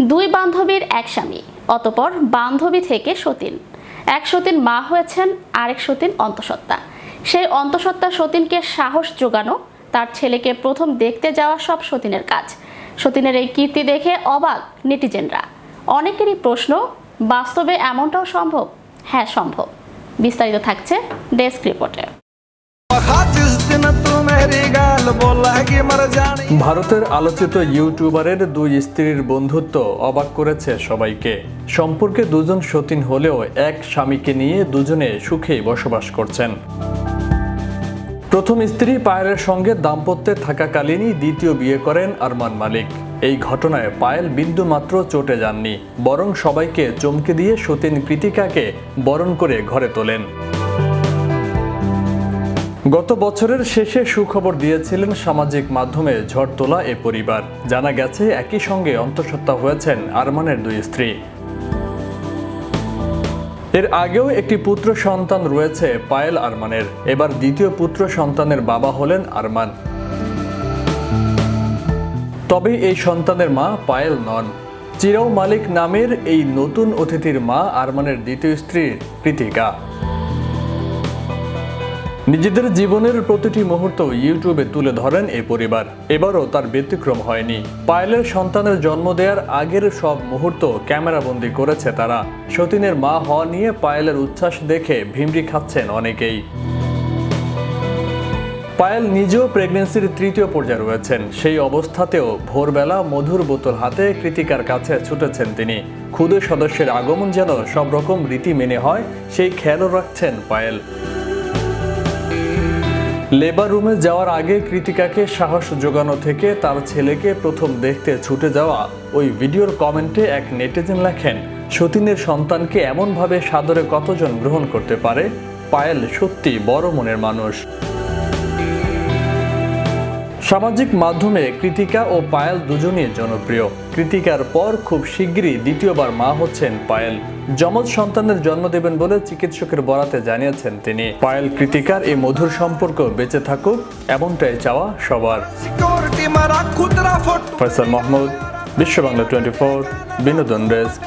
দুই বান্ধবীর এক স্বামী, অতপর বান্ধবী থেকে সতীন। এক সতীন মা হয়েছেন, আরেক সতীন অন্তঃসত্ত্বা। সেই অন্তঃসত্ত্বা সতীনকে সাহস যোগানো, তার ছেলেকে প্রথম দেখতে যাওয়া সব সতীনের কাজ। সতীনের এই কীর্তি দেখে অবাক নেটিজেনরা। অনেকেরই প্রশ্ন, বাস্তবে এমনটাও সম্ভব? হ্যাঁ সম্ভব। বিস্তারিত থাকছে ডেস্ক রিপোর্টে। ভারতের আলোচিত ইউটিউবারের দুই স্ত্রীর বন্ধুত্ব অবাক করেছে সবাইকে। সম্পর্কে দুজন সতীন হলেও এক স্বামীকে নিয়ে দুজনে সুখে বসবাস করছেন। প্রথম স্ত্রী পায়েলের সঙ্গে দাম্পত্যে থাকাকালীনই দ্বিতীয় বিয়ে করেন আরমান মালিক। এই ঘটনায় পায়েল বিন্দু মাত্র চটে যাননি, বরং সবাইকে চমকে দিয়ে সতীন কৃতিকাকে বরণ করে ঘরে তোলেন। গত বছরের শেষে সুখবর দিয়েছিলেন সামাজিক মাধ্যমে ঝড় তোলা এ পরিবার। জানা গেছে, একই সঙ্গে অন্তঃসত্ত্বা হয়েছেন আরমানের দুই স্ত্রী। এর আগেও একটি পুত্র সন্তান রয়েছে পায়েল আরমানের। এবার দ্বিতীয় পুত্র সন্তানের বাবা হলেন আরমান। তবে এই সন্তানের মা পায়েল নন। চিরাও মালিক নামের এই নতুন অতিথির মা আরমানের দ্বিতীয় স্ত্রী কৃতিকা। নিজেদের জীবনের প্রতিটি মুহূর্ত ইউটিউবে তুলে ধরেন এই পরিবার। এবারও তার ব্যতিক্রম হয়নি। পায়েলের সন্তানের জন্ম দেওয়ার আগের সব মুহূর্ত ক্যামেরাবন্দি করেছে তারা। সতীনের মা হওয়া নিয়ে পায়েলের উচ্ছ্বাস দেখে ভিমরি খাচ্ছেন অনেকেই। পায়েল নিজেও প্রেগনেন্সির তৃতীয় পর্যায়ে রয়েছেন। সেই অবস্থাতেও ভোরবেলা মধুর বোতল হাতে কৃতিকার কাছে ছুটেছেন তিনি। ক্ষুদে সদস্যের আগমন যেন সব রকম রীতি মেনে হয়, সেই খেয়ালও রাখছেন পায়েল। লেবার রুমে যাওয়ার আগে কৃতিকাকে সাহস জোগানো থেকে তার ছেলেকে প্রথম দেখতে ছুটে যাওয়া ওই ভিডিওর কমেন্টে এক নেটেজেন লেখেন, সতীনের সন্তানকে এমনভাবে সাদরে কতজন গ্রহণ করতে পারে? পায়েল সত্যি বড় মনের মানুষ। সামাজিক মাধ্যমে কৃতিকা ও পায়েল দুজনই জনপ্রিয়। কৃতিকার পর খুব শীঘ্রই দ্বিতীয়বার মা হচ্ছেন পায়েল। যমজ সন্তানের জন্ম দেবেন বলে চিকিৎসকের বরাতে জানিয়েছেন তিনি। পায়েল কৃতিকার এই মধুর সম্পর্ক বেঁচে থাকুক, এমনটাই চাওয়া সবার। ফয়সাল মাহমুদ, বিশ্ব বাংলা টোয়েন্টি ফোর, বিনোদন ডেস্ক।